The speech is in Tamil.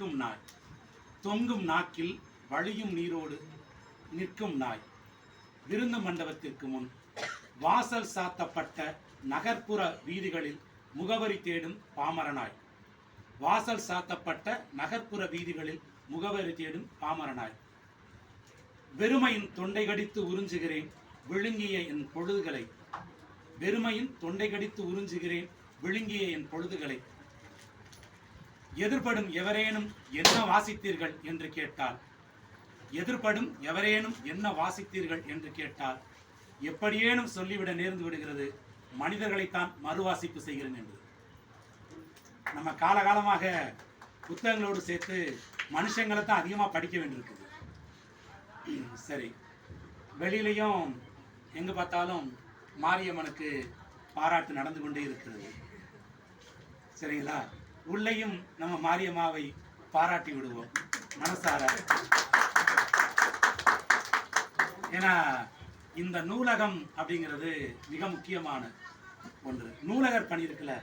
நிற்கும் நாய். தொங்கும் நாக்கில் வழியும் நீரோடு நிற்கும் நாய். விருந்து மண்டபத்திற்கு முன் வாசல் சாத்தப்பட்ட நகர்ப்புற வீதிகளில் முகவரி தேடும் பாமரனாய் வாசல் சாத்தப்பட்ட நகர்ப்புற வீதிகளில் முகவரி தேடும் பாமரனாய் வெறுமையின் தொண்டை கடித்து உறிஞ்சுகிறேன் விழுங்கிய என் பொழுதுகளை. வெறுமையின் தொண்டை கடித்து உறிஞ்சுகிறேன் விழுங்கிய என் பொழுதுகளை. எதிர்படும் எவரேனும் என்ன வாசித்தீர்கள் என்று கேட்டால் எதிர்படும் எவரேனும் என்ன வாசித்தீர்கள் என்று கேட்டால் எப்படியேனும் சொல்லிவிட நேர்ந்து விடுகிறது மனிதர்களைத்தான் மறுவாசிப்பு செய்கிறேன் என்று நம்ம காலகாலமாக புத்தகங்களோடு சேர்த்து மனுஷங்களை தான் அதிகமாக படிக்க வேண்டியிருக்குது. சரி வெளியிலையும் எங்கே பார்த்தாலும் மாரியம்மனுக்கு பாராட்டு நடந்து கொண்டே இருக்கிறது. சரிங்களா? உள்ளேயும் நம்ம மாரியம்மாவை பாராட்டி விடுவோம். மனசார. ஏன்னா இந்த நூலகம் அப்படிங்கிறது மிக முக்கியமான ஒன்று. நூலகர் பணி இருக்குல்ல?